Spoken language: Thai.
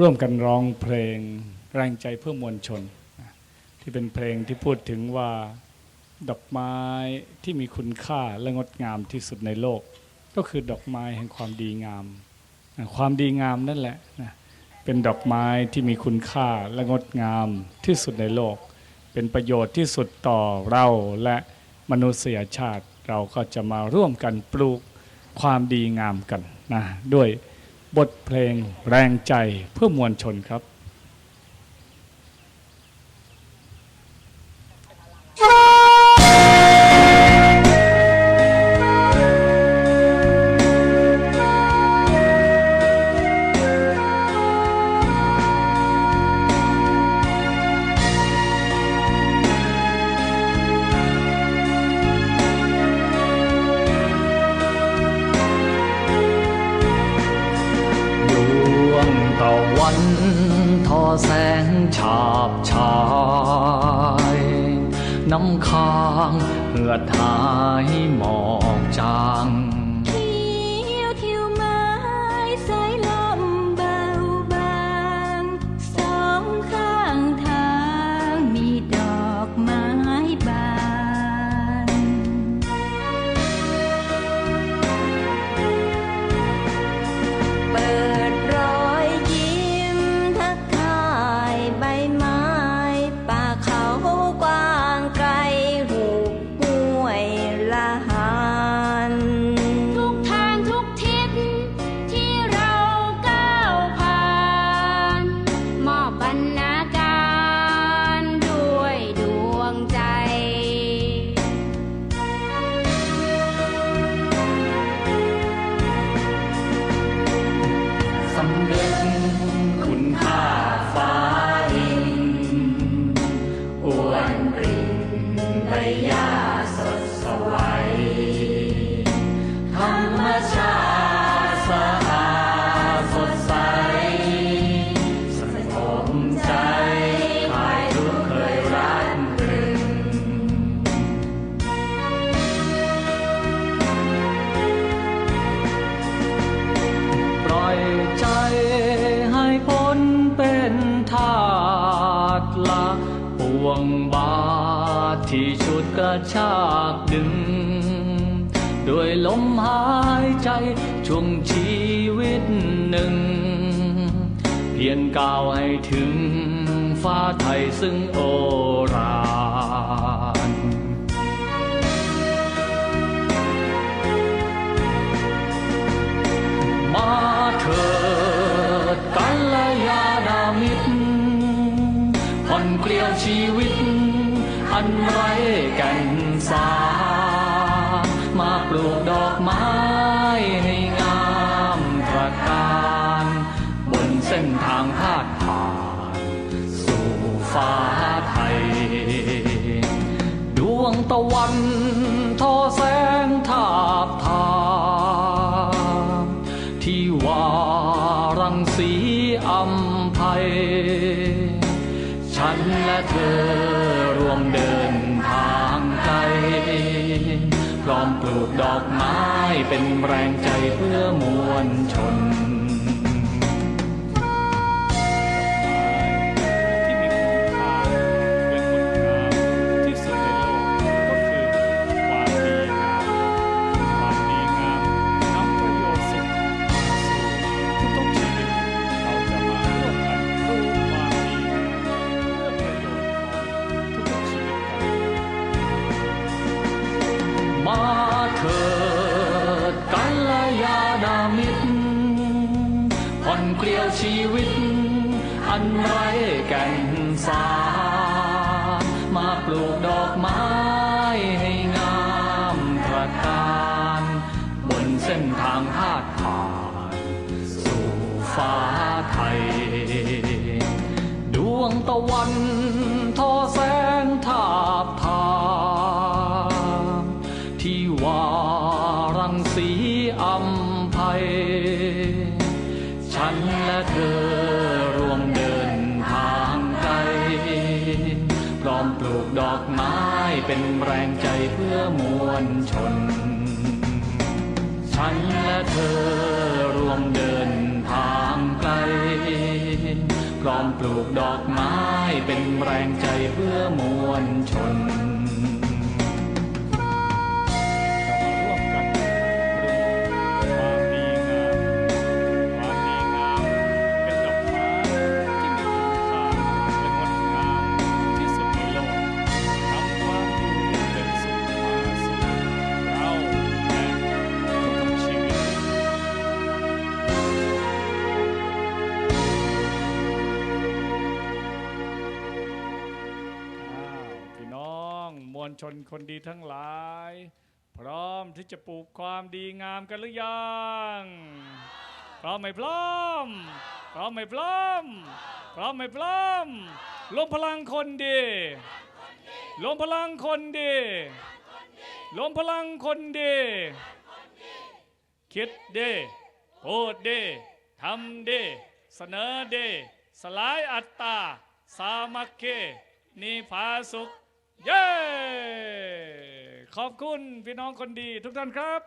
ร่วมกันร้องเพลงแรงใจเพื่อมวลชน ที่เป็นเพลงที่พูดถึงว่าดอกไม้ที่มีคุณค่าและงดงามที่สุดในโลก ก็คือดอกไม้แห่งความดีงาม ความดีงามนั่นแหละนะเป็นดอกไม้ที่มีคุณค่าและงดงามที่สุดในโลก เป็นประโยชน์ที่สุดต่อเราและมนุษยชาติเราก็จะมาร่วมกันปลูกความดีงามกันนะด้วย บทเพลงแรงใจเพื่อมวลชนครับ ตะวันทอแสงฉาบฉายน้ำค้างเหือดหายหมอกจ งบาทที่ชุดกระชากดึง ด้วยลมหายใจช่วงชีวิตหนึ่ง เพียงก้าวให้ถึงฟ้าไทยซึ่งโอรา ชีวิต อันไร้แก่นสา มาปลูกดอกไม้ให้งามตระการ บนเส้นทางพาดผ่านสู่ฟ้าไทย ดวงตะวันทอแสงทาบทามที่ว่ารังสีอัมภัย ฉันและเธอรวมเดินทางไกลพร้อมปลูกดอกไม้เป็นแรงใจเพื่อมวลชน ชีวิต อันไร้แก่นสารมาปลูกดอกไม้ให้งามประการบนเส้นทางพาดผ่านสู่ฟ้าไทย ดวงตะวัน อมปลูกดอกไม้เป็นแรงใจเพื่อมวลชน ฉันและเธอรวมเดินทางไกลพร้อมปลูกดอกไม้เป็นแรงใจเพื่อมวลชน ลชนคนดีทั้งหลาย พร้อมที่จะปลูกความดีงามกันหรือยังพร้อมไหมพร้อม พร้อมไหมพร้อม พร้อมไหมพร้อมรวมพลังคนดีรวมพลังคนดีรวมพลังคนดี คิดดีพูดดีทำดีเสนอดีสลายอัตตา สามัคคีนิพาสุข เย้ขอบคุณพี่น้องคนดีทุกท่านครับ